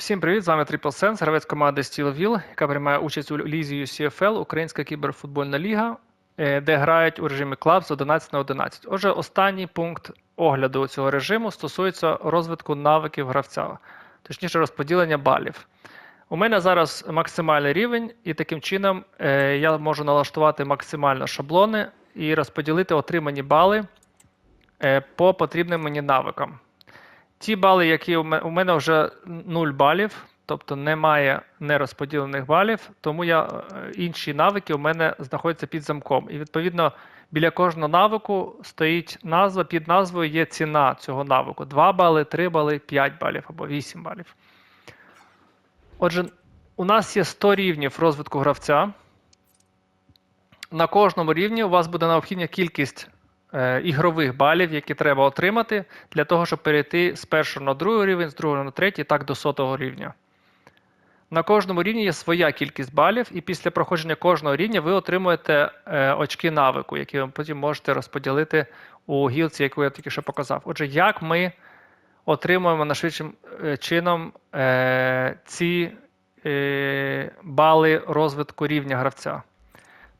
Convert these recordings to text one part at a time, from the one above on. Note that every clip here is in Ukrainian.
Всім привіт! З вами Triple Sense, гравець команди SteelVille, яка приймає участь у лізі UCFL, Українська кіберфутбольна ліга, е, де грають у режимі Club з 11 на 11. Отже, останній пункт огляду цього режиму стосується розвитку навиків гравця, точніше розподілення балів. У мене зараз максимальний рівень, і таким чином е, я можу налаштувати максимально шаблони і розподілити отримані бали е, по потрібним мені навикам. Ті бали, які у ме- у мене вже 0 балів, тобто немає нерозподілених балів, тому я, е, інші навики у мене знаходяться під замком. І відповідно біля кожного навику стоїть назва, під назвою є ціна цього навику: 2 бали, 3 бали, 5 балів або 8 балів. Отже, у нас є 100 рівнів розвитку гравця. На кожному рівні у вас буде необхідна кількість ігрових балів, які треба отримати для того, щоб перейти з першого на другий рівень, з другого на третій, так до сотого рівня. На кожному рівні є своя кількість балів, і після проходження кожного рівня ви отримуєте е, очки навику, які ви потім можете розподілити у гілці, яку я тільки що показав. Отже, як ми отримуємо найшвидшим е, чином е, ці е, бали розвитку рівня гравця?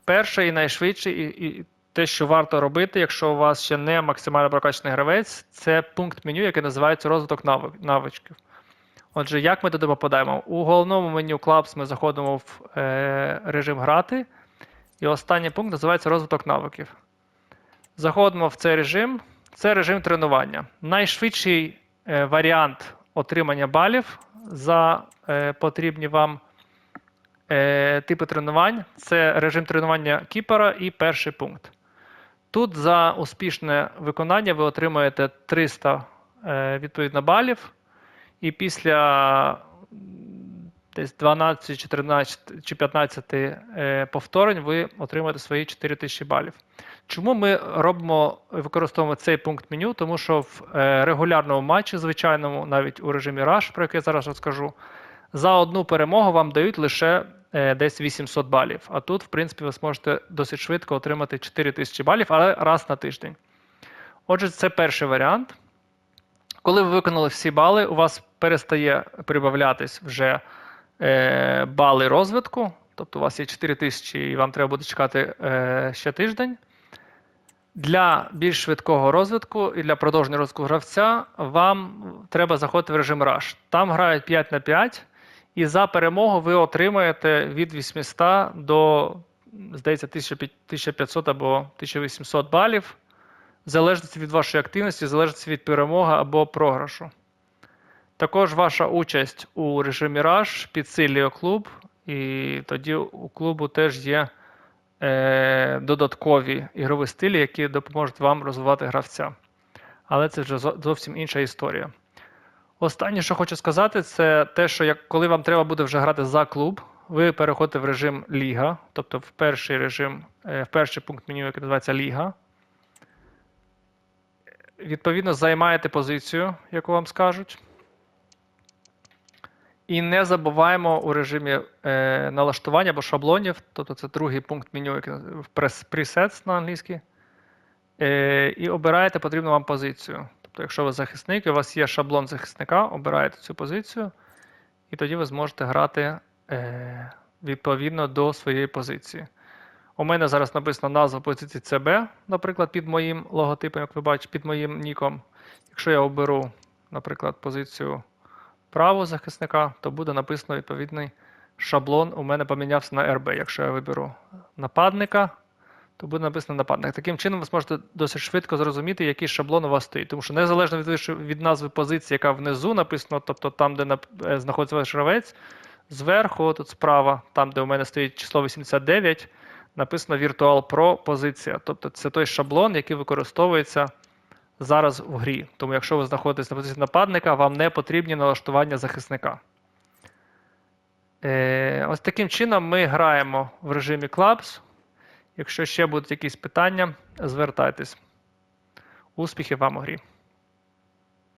Перше і найшвидше, і, і те, що варто робити, якщо у вас ще не максимально прокачаний гравець, це пункт меню, який називається розвиток навичків. Отже, як ми туди попадаємо? У головному меню Clubs ми заходимо в е, режим грати, і останній пункт називається розвиток навиків. Заходимо в цей режим. Це режим тренування. Найшвидший е, варіант отримання балів за е, потрібні вам е, типи тренувань це режим тренування кіпера і перший пункт. Тут за успішне виконання ви отримаєте 300 е, відповідно балів, і після десь 12, 14 чи 15 е, повторень ви отримаєте свої 4000 балів. Чому ми робимо використовуємо цей пункт меню? Тому що в е, регулярному матчі, звичайному, навіть у режимі Rush, про який я зараз розкажу, за одну перемогу вам дають лише десь 800 балів. А тут, в принципі, ви зможете досить швидко отримати 4000 балів, але раз на тиждень. Отже, це перший варіант. Коли ви виконали всі бали, у вас перестає прибавлятись вже е, бали розвитку. Тобто у вас є 4000 і вам треба буде чекати е, ще тиждень. Для більш швидкого розвитку і для продовження розвитку гравця вам треба заходити в режим Rush. Там грають 5 на 5, і за перемогу ви отримаєте від 800 до, здається, 1500 або 1800 балів, в залежності від вашої активності, в залежності від перемоги або програшу. Також ваша участь у режимі Rush підсилює клуб, і тоді у клубу теж є е, додаткові ігрові стилі, які допоможуть вам розвивати гравця. Але це вже зовсім інша історія. Останнє, що хочу сказати, це те, що як, коли вам треба буде вже грати за клуб, ви переходите в режим Ліга, тобто в перший режим, е, в перший пункт меню, який називається Ліга. Відповідно, займаєте позицію, яку вам скажуть. І не забуваємо у режимі е, налаштування або шаблонів, тобто це другий пункт меню, який presets на англійській. Е, і обираєте потрібну вам позицію. Тобто, якщо ви захисник, і у вас є шаблон захисника, обираєте цю позицію, і тоді ви зможете грати е, відповідно до своєї позиції. У мене зараз написано назва позиції CB, наприклад, під моїм логотипом, як ви бачите, під моїм ніком. Якщо я оберу, наприклад, позицію правого захисника, то буде написано відповідний шаблон. У мене помінявся на RB. Якщо я виберу нападника, то буде написано нападник. Таким чином ви зможете досить швидко зрозуміти, який шаблон у вас стоїть. Тому що незалежно від, від назви позиції, яка внизу написано, тобто там, де е, знаходиться ваш гравець, зверху, тут справа, там, де у мене стоїть число 89, написано Virtual Pro позиція. Тобто це той шаблон, який використовується зараз в грі. Тому якщо ви знаходитесь на позиції нападника, вам не потрібні налаштування захисника. Е, ось таким чином ми граємо в режимі Clubs. Якщо ще будуть якісь питання, звертайтесь. Успіхів вам у грі!